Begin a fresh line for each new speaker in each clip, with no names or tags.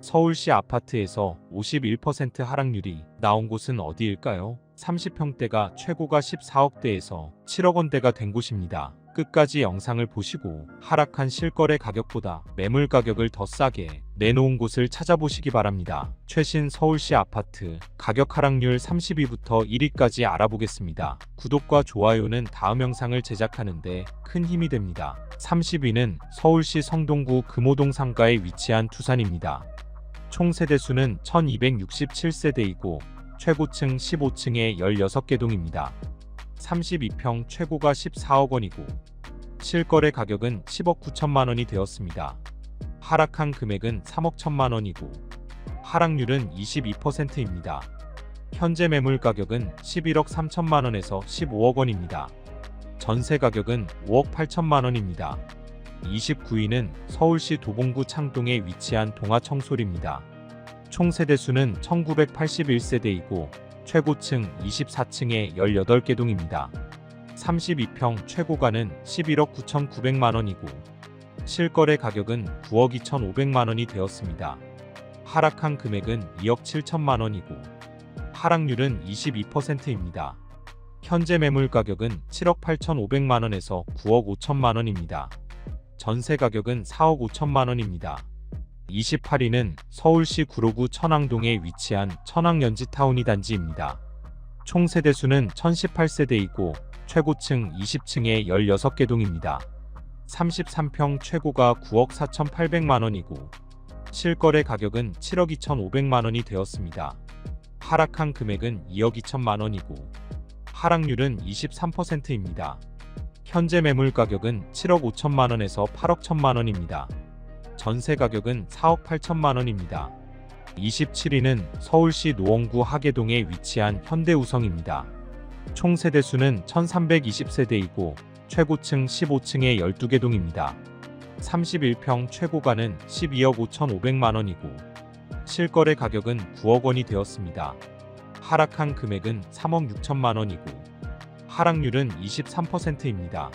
서울시 아파트에서 51% 하락률이 나온 곳은 어디일까요? 30평대가 최고가 14억대에서 7억 원대가 된 곳입니다. 끝까지 영상을 보시고 하락한 실거래 가격보다 매물 가격을 더 싸게 내놓은 곳을 찾아보시기 바랍니다. 최신 서울시 아파트 가격 하락률 30위부터 1위까지 알아보겠습니다. 구독과 좋아요는 다음 영상을 제작하는데 큰 힘이 됩니다. 30위는 서울시 성동구 금호동 상가에 위치한 투산입니다. 총 세대수는 1267세대이고 최고층 15층에 16개 동입니다. 32평 최고가 14억 원이고 실거래 가격은 10억 9천만 원이 되었습니다. 하락한 금액은 3억 1천만 원이고 하락률은 22%입니다. 현재 매물 가격은 11억 3천만 원에서 15억 원입니다. 전세 가격은 5억 8천만 원입니다. 29위는 서울시 도봉구 창동에 위치한 동아청솔입니다. 총 세대수는 1981세대이고 최고층 24층에 18개 동입니다. 32평 최고가는 11억 9,900만 원이고 실거래 가격은 9억 2,500만 원이 되었습니다. 하락한 금액은 2억 7천만 원이고 하락률은 22%입니다. 현재 매물 가격은 7억 8,500만 원에서 9억 5천만 원입니다. 전세 가격은 4억 5천만 원입니다. 28위는 서울시 구로구 천왕동에 위치한 천왕연지타운이 단지입니다. 총 세대수는 1018세대이고 최고층 20층에 16개 동입니다. 33평 최고가 9억 4,800만 원이고 실거래 가격은 7억 2,500만 원이 되었습니다. 하락한 금액은 2억 2천만 원이고 하락률은 23%입니다. 현재 매물 가격은 7억 5천만 원에서 8억 1천만 원입니다. 전세 가격은 4억 8천만 원입니다. 27위는 서울시 노원구 하계동에 위치한 현대우성입니다. 총 세대수는 1320세대이고 최고층 15층에 12개 동입니다. 31평 최고가는 12억 5,500만 원이고 실거래 가격은 9억 원이 되었습니다. 하락한 금액은 3억 6천만 원이고 하락률은 23%입니다.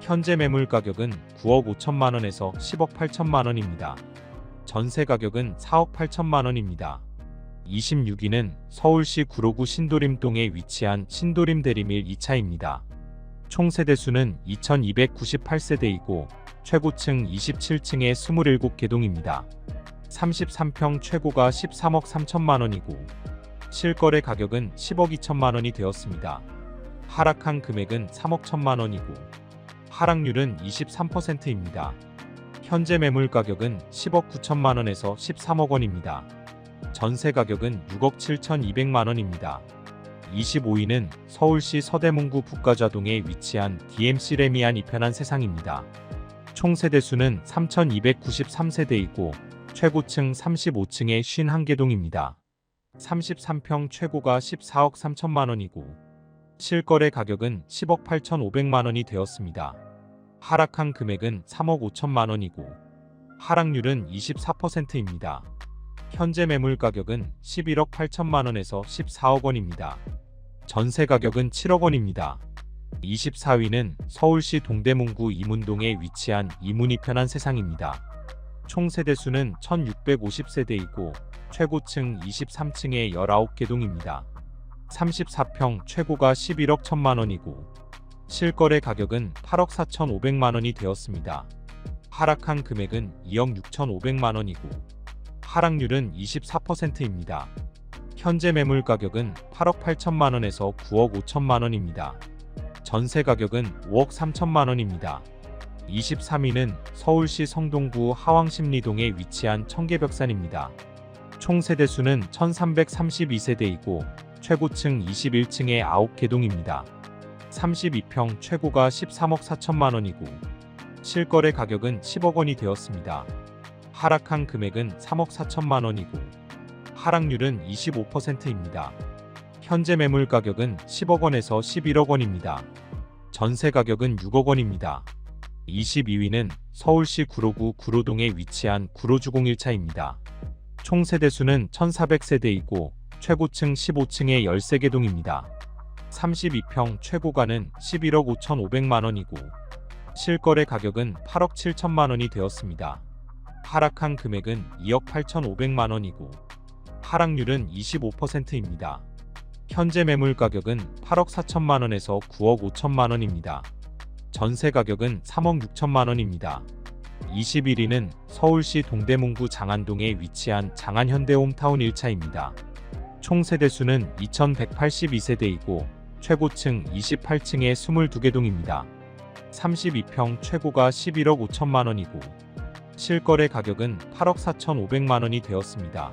현재 매물 가격은 9억 5천만 원에서 10억 8천만 원입니다. 전세 가격은 4억 8천만 원입니다. 26위는 서울시 구로구 신도림동에 위치한 신도림 대리밀 2차입니다. 총 세대수는 2298세대이고 최고층 27층에 27개 동입니다. 33평 최고가 13억 3천만 원이고 실거래 가격은 10억 2천만 원이 되었습니다. 하락한 금액은 3억 1천만 원이고 하락률은 23%입니다. 현재 매물 가격은 10억 9천만 원에서 13억 원입니다. 전세 가격은 6억 7천2백만 원입니다. 25위는 서울시 서대문구 북가좌동에 위치한 DMC 레미안 이편한 세상입니다. 총 세대수는 3,293세대이고 최고층 35층에 51개 동입니다. 33평 최고가 14억 3천만 원이고 실거래 가격은 10억 8천5백만 원이 되었습니다. 하락한 금액은 3억 5천만 원이고 하락률은 24%입니다. 현재 매물 가격은 11억 8천만 원에서 14억 원입니다. 전세 가격은 7억 원입니다. 24위는 서울시 동대문구 이문동에 위치한 이문이 편한 세상입니다. 총 세대 수는 1650세대이고 최고층 23층에 19개 동입니다. 34평 최고가 11억 1천만 원이고 실거래 가격은 8억 4천5백만 원이 되었습니다. 하락한 금액은 2억 6천5백만 원이고 하락률은 24%입니다. 현재 매물 가격은 8억 8천만 원에서 9억 5천만 원입니다. 전세 가격은 5억 3천만 원입니다. 23위는 서울시 성동구 하왕십리동에 위치한 청계벽산입니다. 총 세대수는 1332세대이고 최고층 21층에 9개 동입니다. 32평 최고가 13억 4천만 원이고 실거래 가격은 10억 원이 되었습니다. 하락한 금액은 3억 4천만 원이고 하락률은 25%입니다. 현재 매물 가격은 10억 원에서 11억 원입니다. 전세 가격은 6억 원입니다. 22위는 서울시 구로구 구로동에 위치한 구로주공 1차입니다. 총 세대수는 1400세대이고 최고층 15층에 13개 동입니다. 32평 최고가는 11억 5,500만 원이고 실거래 가격은 8억 7천만 원이 되었습니다. 하락한 금액은 2억 8,500만 원이고 하락률은 25%입니다. 현재 매물 가격은 8억 4천만 원에서 9억 5천만 원입니다. 전세 가격은 3억 6천만 원입니다. 21위는 서울시 동대문구 장안동에 위치한 장안현대홈타운 1차입니다. 총 세대수는 2182세대이고 최고층 28층에 22개 동입니다. 32평 최고가 11억 5천만 원이고 실거래 가격은 8억 4천5백만 원이 되었습니다.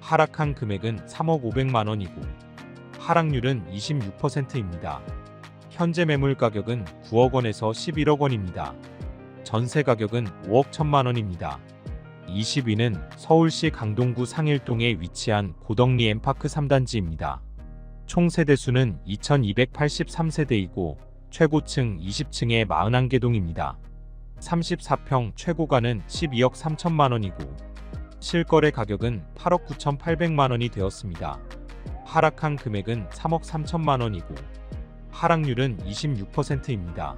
하락한 금액은 3억 5백만 원이고 하락률은 26%입니다. 현재 매물 가격은 9억 원에서 11억 원입니다. 전세 가격은 5억 1천만 원입니다. 20위는 서울시 강동구 상일동에 위치한 고덕리 엠파크 3단지입니다. 총 세대수는 2283세대이고 최고층 20층에 41개 동입니다. 34평 최고가는 12억 3천만 원이고 실거래 가격은 8억 9천8백만 원이 되었습니다. 하락한 금액은 3억 3천만 원이고 하락률은 26%입니다.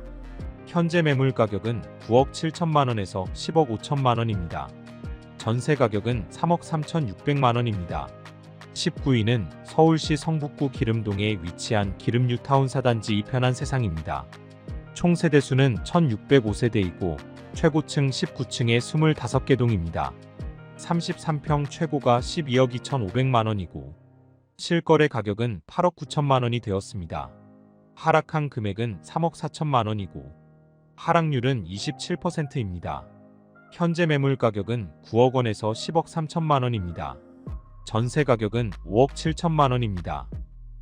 현재 매물 가격은 9억 7천만 원에서 10억 5천만 원입니다. 전세 가격은 3억 3천6백만 원입니다. 19위는 서울시 성북구 기름동에 위치한 기름뉴타운 사단지 이편한 세상입니다. 총 세대 수는 1605세대이고 최고층 19층에 25개 동입니다. 33평 최고가 12억 2천5백만 원이고 실거래 가격은 8억 9천만 원이 되었습니다. 하락한 금액은 3억 4천만 원이고 하락률은 27%입니다. 현재 매물 가격은 9억 원에서 10억 3천만 원입니다. 전세 가격은 5억 7천만 원입니다.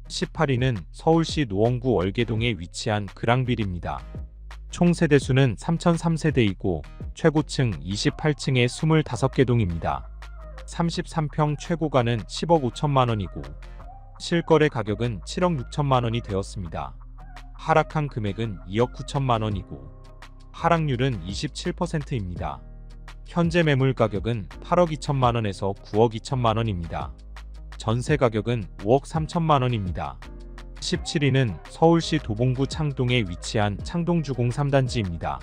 18위는 서울시 노원구 월계동에 위치한 그랑빌입니다. 총 세대 수는 3003세대이고 최고층 28층에 25개 동입니다. 33평 최고가는 10억 5천만 원이고 실거래 가격은 7억 6천만 원이 되었습니다. 하락한 금액은 2억 9천만 원이고 하락률은 27%입니다. 현재 매물 가격은 8억 2천만 원에서 9억 2천만 원입니다. 전세 가격은 5억 3천만 원입니다. 17위는 서울시 도봉구 창동에 위치한 창동주공 3단지입니다.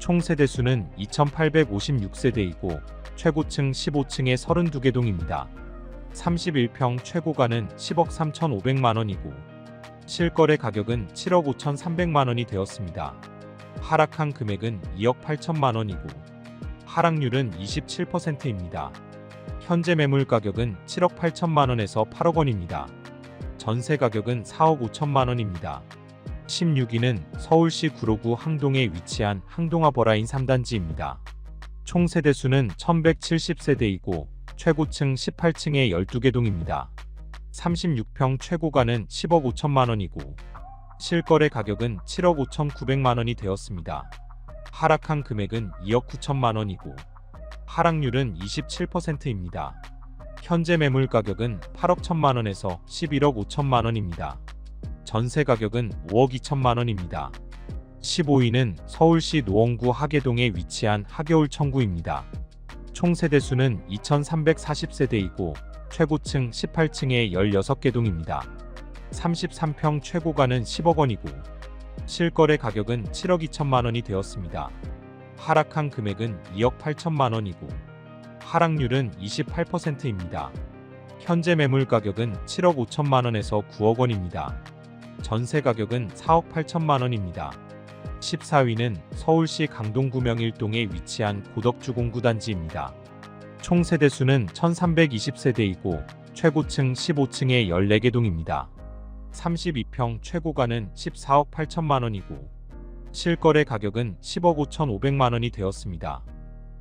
총 세대수는 2,856세대이고 최고층 15층에 32개 동입니다. 31평 최고가는 10억 3,500만 원이고 실거래 가격은 7억 5,300만 원이 되었습니다. 하락한 금액은 2억 8천만 원이고 하락률은 27%입니다. 현재 매물 가격은 7억 8천만 원에서 8억 원입니다. 전세 가격은 4억 5천만 원입니다. 16위는 서울시 구로구 항동에 위치한 항동아버라인 3단지입니다. 총 세대수는 1170세대이고 최고층 18층에 12개 동입니다. 36평 최고가는 10억 5천만 원이고 실거래 가격은 7억 5천 9백만 원이 되었습니다. 하락한 금액은 2억 9천만 원이고 하락률은 27%입니다. 현재 매물 가격은 8억 1천만 원에서 11억 5천만 원입니다. 전세 가격은 5억 2천만 원입니다. 15위는 서울시 노원구 하계동에 위치한 하계울 청구입니다. 총 세대 수는 2340세대이고 최고층 18층에 16개 동입니다. 33평 최고가는 10억 원이고 실거래 가격은 7억 2천만 원이 되었습니다. 하락한 금액은 2억 8천만 원이고 하락률은 28%입니다. 현재 매물 가격은 7억 5천만 원에서 9억 원입니다. 전세 가격은 4억 8천만 원입니다. 14위는 서울시 강동구 명일동에 위치한 고덕주 공구단지입니다. 총 세대수는 1320세대이고 최고층 15층에 14개 동입니다. 32평 최고가는 14억 8천만 원이고 실거래 가격은 10억 5천 5백만 원이 되었습니다.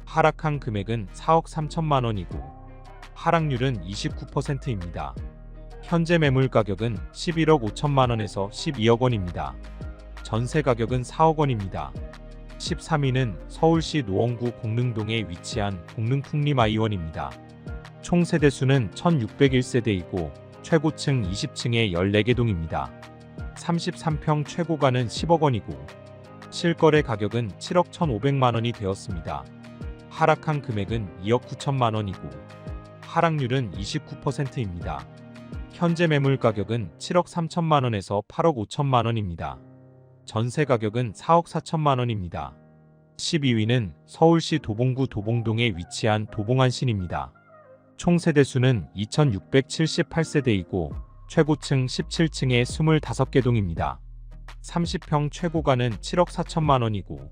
하락한 금액은 4억 3천만 원이고 하락률은 29%입니다. 현재 매물 가격은 11억 5천만 원에서 12억 원입니다. 전세 가격은 4억 원입니다. 13위는 서울시 노원구 공릉동에 위치한 공릉풍림아이원입니다. 총 세대수는 1601세대이고 최고층 20층에 14개 동입니다. 33평 최고가는 10억 원이고 실거래 가격은 7억 1,500만 원이 되었습니다. 하락한 금액은 2억 9천만 원이고 하락률은 29%입니다. 현재 매물 가격은 7억 3천만 원에서 8억 5천만 원입니다. 전세 가격은 4억 4천만 원입니다. 12위는 서울시 도봉구 도봉동에 위치한 도봉안신입니다. 총 세대수는 2678세대이고 최고층 17층에 25개 동입니다. 30평 최고가는 7억 4천만 원이고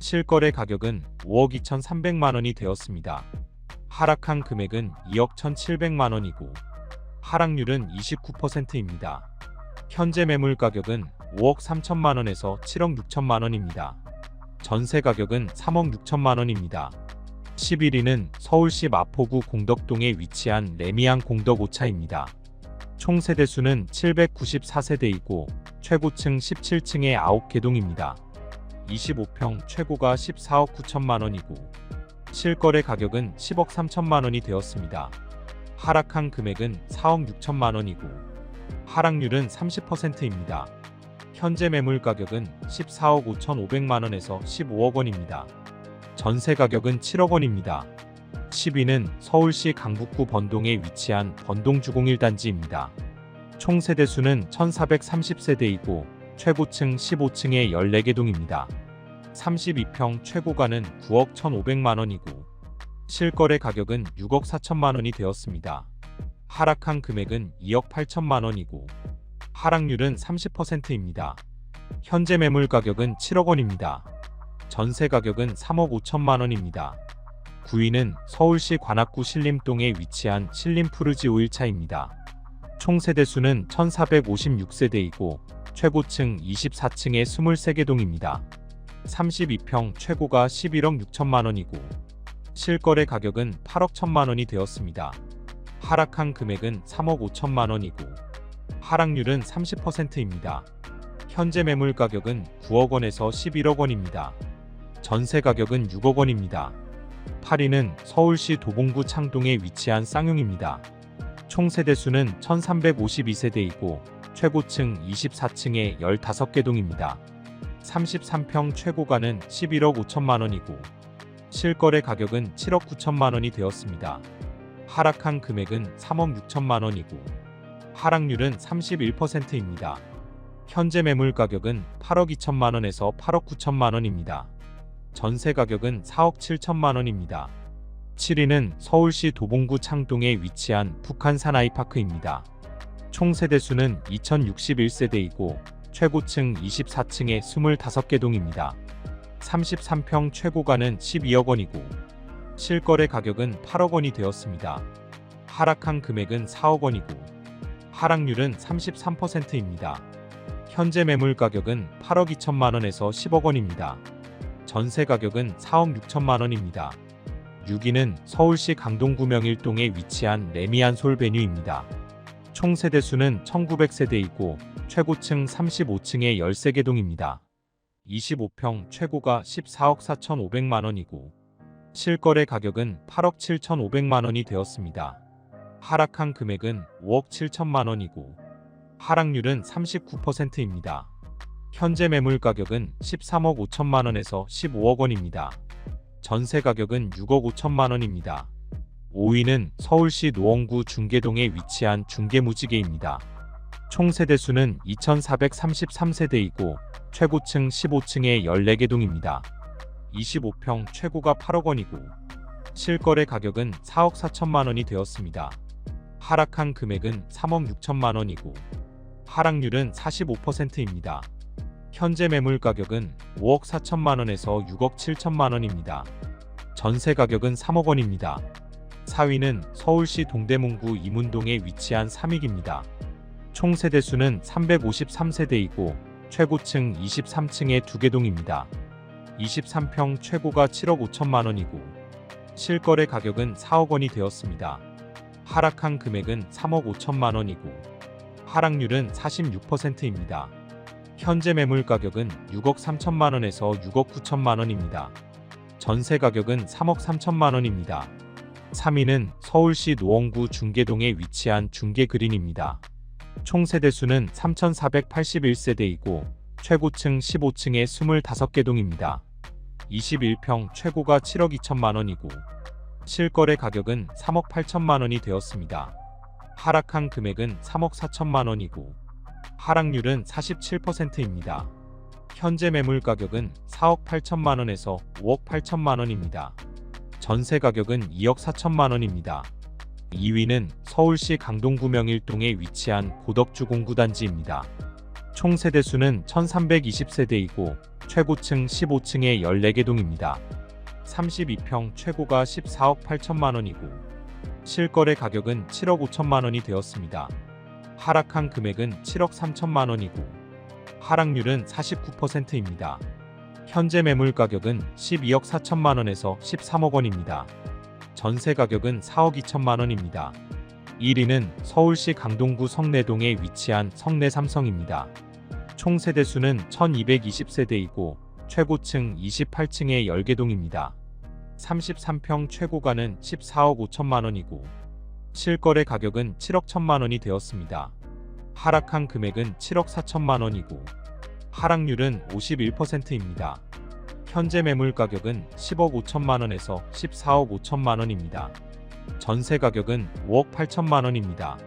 실거래 가격은 5억 2,300만 원이 되었습니다. 하락한 금액은 2억 1,700만 원이고 하락률은 29%입니다. 현재 매물 가격은 5억 3천만 원에서 7억 6천만 원입니다. 전세 가격은 3억 6천만 원입니다. 11위는 서울시 마포구 공덕동에 위치한 레미안 공덕 오차입니다. 총 세대수는 794세대이고 최고층 17층에 9개 동입니다. 25평 최고가 14억 9천만 원이고 실거래 가격은 10억 3천만 원이 되었습니다. 하락한 금액은 4억 6천만 원이고 하락률은 30%입니다. 현재 매물 가격은 14억 5천 5백만 원에서 15억 원입니다. 전세 가격은 7억 원입니다. 10위는 서울시 강북구 번동에 위치한 번동주공 1단지입니다. 총 세대수는 1430세대이고 최고층 15층에 14개 동입니다. 32평 최고가는 9억 1,500만 원이고 실거래 가격은 6억 4천만 원이 되었습니다. 하락한 금액은 2억 8천만 원이고 하락률은 30%입니다. 현재 매물 가격은 7억 원입니다. 전세 가격은 3억 5천만 원입니다. 9위는 서울시 관악구 신림동에 위치한 신림푸르지 5일차입니다. 총 세대수는 1456세대이고 최고층 24층에 23개 동입니다. 32평 최고가 11억 6천만 원이고 실거래 가격은 8억 1천만 원이 되었습니다. 하락한 금액은 3억 5천만 원이고 하락률은 30%입니다. 현재 매물 가격은 9억 원에서 11억 원입니다. 전세 가격은 6억 원입니다. 8위는 서울시 도봉구 창동에 위치한 쌍용입니다. 총 세대수는 1352세대이고 최고층 24층에 15개 동입니다. 33평 최고가는 11억 5천만 원이고 실거래 가격은 7억 9천만 원이 되었습니다. 하락한 금액은 3억 6천만 원이고 하락률은 31%입니다. 현재 매물 가격은 8억 2천만 원에서 8억 9천만 원입니다. 전세 가격은 4억 7천만 원입니다. 7위는 서울시 도봉구 창동에 위치한 북한 사나이 파크입니다. 총 세대 수는 2061세대이고 최고층 24층에 25개 동입니다. 33평 최고가는 12억 원이고 실거래 가격은 8억 원이 되었습니다. 하락한 금액은 4억 원이고 하락률은 33%입니다. 현재 매물 가격은 8억 2천만 원에서 10억 원입니다. 전세 가격은 4억 6천만 원입니다. 6위는 서울시 강동구 명일동에 위치한 레미안 솔베뉴입니다. 총 세대 수는 1900세대이고 최고층 35층에 13개 동입니다. 25평 최고가 14억 4천5백만 원이고 실거래 가격은 8억 7천5백만 원이 되었습니다. 하락한 금액은 5억 7천만 원이고 하락률은 39%입니다. 현재 매물 가격은 13억 5천만 원에서 15억 원입니다. 전세 가격은 6억 5천만 원입니다. 5위는 서울시 노원구 중계동에 위치한 중계무지개입니다. 총 세대수는 2433세대이고 최고층 15층에 14개 동입니다. 25평 최고가 8억 원이고 실거래 가격은 4억 4천만 원이 되었습니다. 하락한 금액은 3억 6천만 원이고 하락률은 45%입니다. 현재 매물 가격은 5억 4천만 원에서 6억 7천만 원입니다. 전세 가격은 3억 원입니다. 4위는 서울시 동대문구 이문동에 위치한 삼익입니다. 총 세대 수는 353세대이고 최고층 23층에 2개 동입니다. 23평 최고가 7억 5천만 원이고 실거래 가격은 4억 원이 되었습니다. 하락한 금액은 3억 5천만 원이고 하락률은 46%입니다. 현재 매물 가격은 6억 3천만 원에서 6억 9천만 원입니다. 전세 가격은 3억 3천만 원입니다. 3위는 서울시 노원구 중계동에 위치한 중계그린입니다. 총 세대수는 3,481세대이고 최고층 15층에 25개 동입니다. 21평 최고가 7억 2천만 원이고 실거래 가격은 3억 8천만 원이 되었습니다. 하락한 금액은 3억 4천만 원이고 하락률은 47%입니다. 현재 매물 가격은 4억 8천만 원에서 5억 8천만 원입니다. 전세 가격은 2억 4천만 원입니다. 2위는 서울시 강동 구 명일동에 위치한 고덕주 공구단지입니다. 총 세대 수는 1320세대이고 최고층 15층에 14개 동입니다. 32평 최고가 14억 8천만 원이고 실거래 가격은 7억 5천만 원이 되었습니다. 하락한 금액은 7억 3천만 원이고 하락률은 49%입니다. 현재 매물 가격은 12억 4천만 원에서 13억 원입니다. 전세 가격은 4억 2천만 원입니다. 1위는 서울시 강동구 성내동에 위치한 성내 삼성입니다. 총 세대 수는 1220세대이고 최고층 28층에 10개 동입니다. 33평 최고가는 14억 5천만 원이고 실거래 가격은 7억 1천만 원이 되었습니다. 하락한 금액은 7억 4천만 원이고 하락률은 51%입니다. 현재 매물 가격은 10억 5천만 원에서 14억 5천만 원입니다. 전세 가격은 5억 8천만 원입니다.